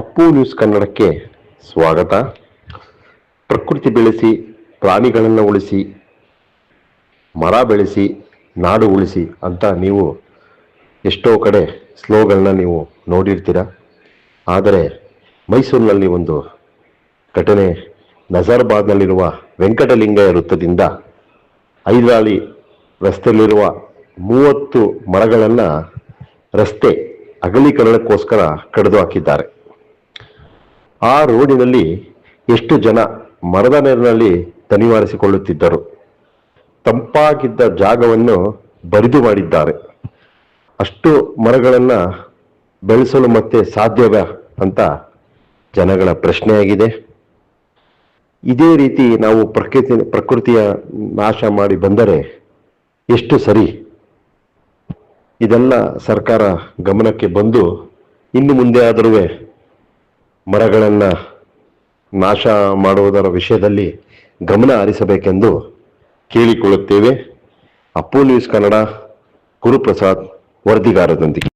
Appu news ಕನ್ನಡಕ್ಕೆ ಸ್ವಾಗತ. ಪ್ರಕೃತಿ ಬೆಳೆಸಿ, ಪ್ರಾಣಿಗಳನ್ನು ಉಳಿಸಿ, ಮರ ಬೆಳೆಸಿ, ನಾಡು ಉಳಿಸಿ ಅಂತ ನೀವು ಎಷ್ಟೋ ಕಡೆ ಸ್ಲೋಗಳನ್ನ ನೀವು ನೋಡಿರ್ತೀರ. ಆದರೆ ಮೈಸೂರಿನಲ್ಲಿ ಒಂದು ಘಟನೆ ನಜರ್ಬಾದ್ನಲ್ಲಿರುವ ವೆಂಕಟಲಿಂಗಯ್ಯ ವೃತ್ತದಿಂದ ಐದಾಳಿ ರಸ್ತೆಯಲ್ಲಿರುವ ಮೂವತ್ತು ಮರಗಳನ್ನು ರಸ್ತೆ ಅಗಲೀಕರಣಕ್ಕೋಸ್ಕರ ಕಡಿದು ಹಾಕಿದ್ದಾರೆ. ಆ ರೋಡಿನಲ್ಲಿ ಎಷ್ಟು ಜನ ಮರದ ನೆರಳಲ್ಲಿ ತನಿವಾರಿಸಿಕೊಳ್ಳುತ್ತಿದ್ದರು. ತಂಪಾಗಿದ್ದ ಜಾಗವನ್ನು ಬರಿದು ಮಾಡಿದ್ದಾರೆ. ಅಷ್ಟು ಮರಗಳನ್ನು ಬೆಳೆಸಲು ಮತ್ತೆ ಸಾಧ್ಯವೇ ಅಂತ ಜನಗಳ ಪ್ರಶ್ನೆಯಾಗಿದೆ. ಇದೇ ರೀತಿ ನಾವು ಪ್ರಕೃತಿ, ಪ್ರಕೃತಿಯ ನಾಶ ಮಾಡಿ ಬಂದರೆ ಎಷ್ಟು ಸರಿ? ಇದೆಲ್ಲ ಸರ್ಕಾರ ಗಮನಕ್ಕೆ ಬಂದು ಇನ್ನು ಮುಂದೆ ಆದರೂ ಮರಗಳನ್ನು ನಾಶ ಮಾಡುವುದರ ವಿಷಯದಲ್ಲಿ ಗಮನ ಹರಿಸಬೇಕೆಂದು ಕೇಳಿಕೊಳ್ಳುತ್ತೇವೆ. ಅಪ್ಪು ನ್ಯೂಸ್ ಕನ್ನಡ ಗುರುಪ್ರಸಾದ್ ವರದಿಗಾರರೊಂದಿಗೆ.